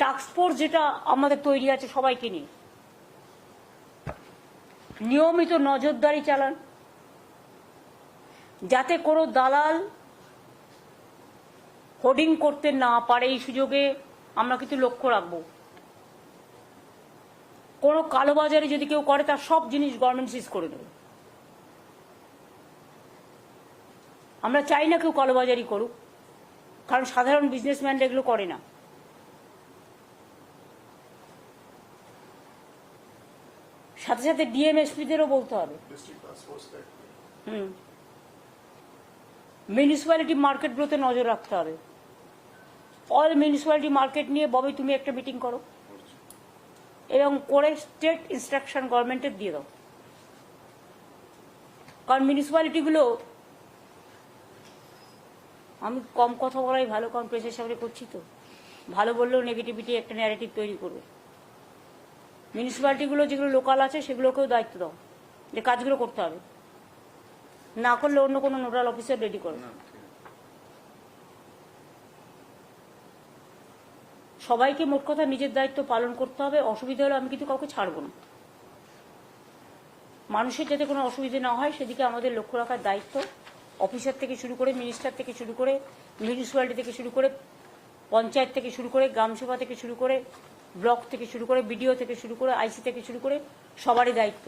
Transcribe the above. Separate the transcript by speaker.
Speaker 1: Task force যেটা আমাদের তৈরি আছে, সবাইকে নিয়ে। নিয়মিত নজরদারি চালান। যাতে কোনো দালাল হোর্ডিং করতে না পারে এই সুযোগে আমরা কিন্তু লক্ষ্য রাখব। কোনো কালোবাজারি যদি কেউ করে, তার সব জিনিস গভর্নমেন্ট সিজ করে দেবে। আমরা চাই না কেউ কালোবাজারি করুক, কারণ সাধারণ বিজনেসম্যানরা এগুলো করে না। সাথে সাথে ডিএমএসপিদেরও বলতে হবে। হুম। মিউনিসিপ্যালিটি মার্কেটগুলোতে নজর রাখতে হবে। অল মিউনিসিপ্যালিটি মার্কেট নিয়ে ববে, তুমি একটা মিটিং করো। এবং করে স্টেট ইনস্ট্রাকশন গভর্নমেন্টের দিয়ে দাও। কারণ মিউনিসিপ্যালিটিগুলো আমি কম কথা বলাই ভালো, কারণ প্রেসের সামনে করছি তো। ভালো বললেও নেগেটিভিটি একটা ন্যারেটিভ তৈরি করবে। মিউনিসিপ্যালিটিগুলো যেগুলো লোকাল আছে, সেগুলোকেও দায়িত্ব দাও। যে কাজগুলো করতে হবে। না করলে অন্য কোনো নোডাল অফিসার রেডি করো সবাইকে মোট কথা নিজের দায়িত্ব পালন করতে হবে। অসুবিধা হলে আমি কিন্তু কাউকে ছাড়বো না। মানুষের যাতে কোনো অসুবিধে না হয়, সেদিকে আমাদের লক্ষ্য রাখার দায়িত্ব। অফিসার থেকে শুরু করে, মিনিস্টার থেকে শুরু করে, মিউনিসিপ্যালিটি থেকে শুরু করে পঞ্চায়েত থেকে শুরু করে গ্রামসভা থেকে শুরু করে ব্লক থেকে শুরু করে বিডিও থেকে শুরু করে আইসি থেকে শুরু করে সবারই দায়িত্ব।